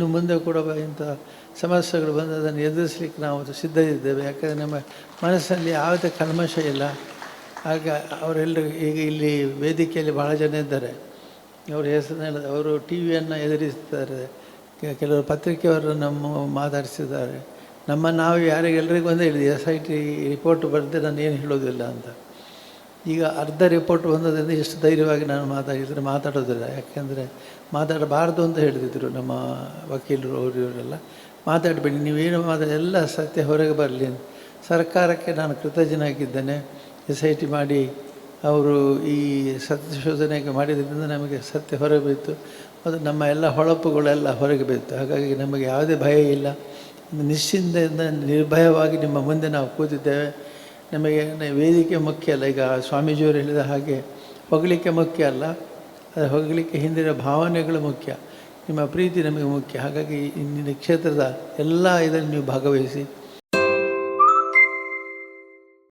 ಇನ್ನು ಮುಂದೆ ಕೂಡ ಇಂಥ ಸಮಸ್ಯೆಗಳು ಬಂದು ಅದನ್ನು ಎದುರಿಸಲಿಕ್ಕೆ ನಾವು ಸಿದ್ಧ ಇದ್ದೇವೆ ಯಾಕಂದರೆ ನಮ್ಮ ಮನಸ್ಸಲ್ಲಿ ಯಾವುದೇ ಕಲ್ಮಶ ಇಲ್ಲ. ಆಗ ಅವರೆಲ್ಲರೂ ಈಗ ಇಲ್ಲಿ ವೇದಿಕೆಯಲ್ಲಿ ಭಾಳ ಜನ ಇದ್ದಾರೆ. ಅವ್ರ ಹೆಸರು ಅವರು ಟಿ ವಿಯನ್ನು ಎದುರಿಸ್ತಾರೆ. ಕೆಲವರು ಪತ್ರಿಕೆಯವರು ನಮ್ಮ ಮಾತಾಡಿಸಿದ್ದಾರೆ. ನಮ್ಮ ನಾವು ಯಾರಿಗೆಲ್ಲರಿಗೂ ಒಂದೇ ಹೇಳಿದೆ ಎಸ್ ಐ ಟಿ ರಿಪೋರ್ಟ್ ಬರೆದೇ ನಾನು ಏನು ಹೇಳೋದಿಲ್ಲ ಅಂತ. ಈಗ ಅರ್ಧ ರಿಪೋರ್ಟ್ ಬಂದದ್ರಿಂದ ಎಷ್ಟು ಧೈರ್ಯವಾಗಿ ನಾನು ಮಾತಾಡಿದರೆ ಮಾತಾಡೋದಿಲ್ಲ. ಯಾಕೆಂದರೆ ಮಾತಾಡಬಾರ್ದು ಅಂತ ಹೇಳಿದ್ರು ನಮ್ಮ ವಕೀಲರು ಅವರು ಇವರೆಲ್ಲ ಮಾತಾಡಬೇಡಿ, ನೀವೇನು ಮಾತಾಡಿ ಎಲ್ಲ ಸತ್ಯ ಹೊರಗೆ ಬರಲಿ ಸರ್ಕಾರಕ್ಕೆ ನಾನು ಕೃತಜ್ಞನಾಗಿದ್ದೇನೆ. ಎಸ್ ಐ ಟಿ ಮಾಡಿ ಅವರು ಈ ಸತ್ಯಶೋಧನೆಗೆ ಮಾಡಿದ್ರಿಂದ ನಮಗೆ ಸತ್ಯ ಹೊರಗೆ ಬಿತ್ತು. ಅದು ನಮ್ಮ ಎಲ್ಲ ಹೊಳಪುಗಳೆಲ್ಲ ಹೊರಗೆ ಬಿತ್ತು. ಹಾಗಾಗಿ ನಮಗೆ ಯಾವುದೇ ಭಯ ಇಲ್ಲ. ನಿಶ್ಚಿಂತೆಯಿಂದ ನಿರ್ಭಯವಾಗಿ ನಿಮ್ಮ ಮುಂದೆ ನಾವು ಕೂತಿದ್ದೇವೆ. ನಮಗೆ ವೇದಿಕೆ ಮುಖ್ಯ ಅಲ್ಲ. ಈಗ ಸ್ವಾಮೀಜಿಯವರು ಹೇಳಿದ ಹಾಗೆ ಹೊಗಳಿಕೆ ಮುಖ್ಯ ಅಲ್ಲ. ಅದು ಹೊಗಳಿಕೆ ಹಿಂದಿನ ಭಾವನೆಗಳು ಮುಖ್ಯ. ನಿಮ್ಮ ಪ್ರೀತಿ ನಮಗೆ ಮುಖ್ಯ. ಹಾಗಾಗಿ ಇಂದಿನ ಕ್ಷೇತ್ರದ ಎಲ್ಲ ಇದರಲ್ಲಿ ನೀವು ಭಾಗವಹಿಸಿ.